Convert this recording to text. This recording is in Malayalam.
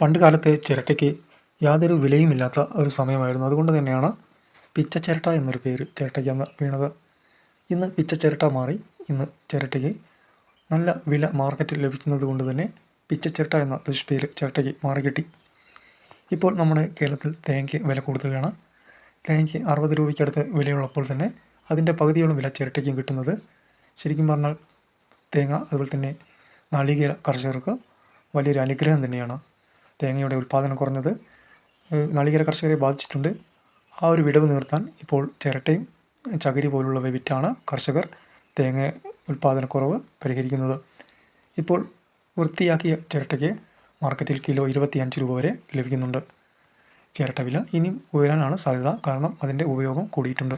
പണ്ട് കാലത്ത് ചിരട്ടയ്ക്ക് യാതൊരു വിലയുമില്ലാത്ത ഒരു സമയമായിരുന്നു. അതുകൊണ്ട് തന്നെയാണ് പിച്ച ചിരട്ട എന്നൊരു പേര് ചിരട്ടയ്ക്ക് അന്ന് വീണത്. ഇന്ന് പിച്ച ചിരട്ട മാറി. ഇന്ന് ചിരട്ടയ്ക്ക് നല്ല വില മാർക്കറ്റിൽ ലഭിക്കുന്നത് കൊണ്ട് തന്നെ പിച്ച ചിരട്ട എന്ന ദുഷ്പേര് ചിരട്ടയ്ക്ക് മാറിക്കിട്ടി. ഇപ്പോൾ നമ്മുടെ കേരളത്തിൽ തേങ്ങയ്ക്ക് വില കൂടുതലാണ്. തേങ്ങയ്ക്ക് അറുപത് രൂപയ്ക്കടുത്ത് വിലയുള്ളപ്പോൾ തന്നെ അതിന്റെ പകുതിയോളം വില ചിരട്ടയ്ക്കും കിട്ടുന്നത്. ശരിക്കും പറഞ്ഞാൽ തേങ്ങ അതുപോലെ തന്നെ നാളികേര കർഷകർക്ക് വലിയൊരു അനുഗ്രഹം തന്നെയാണ്. തേങ്ങയുടെ ഉൽപ്പാദനം കുറഞ്ഞത് നളികര കർഷകരെ ബാധിച്ചിട്ടുണ്ട്. ആ ഒരു വിടവ് നിർത്താൻ ഇപ്പോൾ ചിരട്ടയും ചകിരി പോലുള്ളവ വിറ്റാണ് കർഷകർ തേങ്ങ ഉൽപ്പാദനക്കുറവ് പരിഹരിക്കുന്നത്. ഇപ്പോൾ വൃത്തിയാക്കിയ ചിരട്ടയ്ക്ക് മാർക്കറ്റിൽ കിലോ ഇരുപത്തിയഞ്ച് രൂപ വരെ ലഭിക്കുന്നുണ്ട്. ചിരട്ട വില ഇനിയും ഉയരാനാണ് സാധ്യത. കാരണം അതിന്റെ ഉപയോഗം കൂടിയിട്ടുണ്ട്.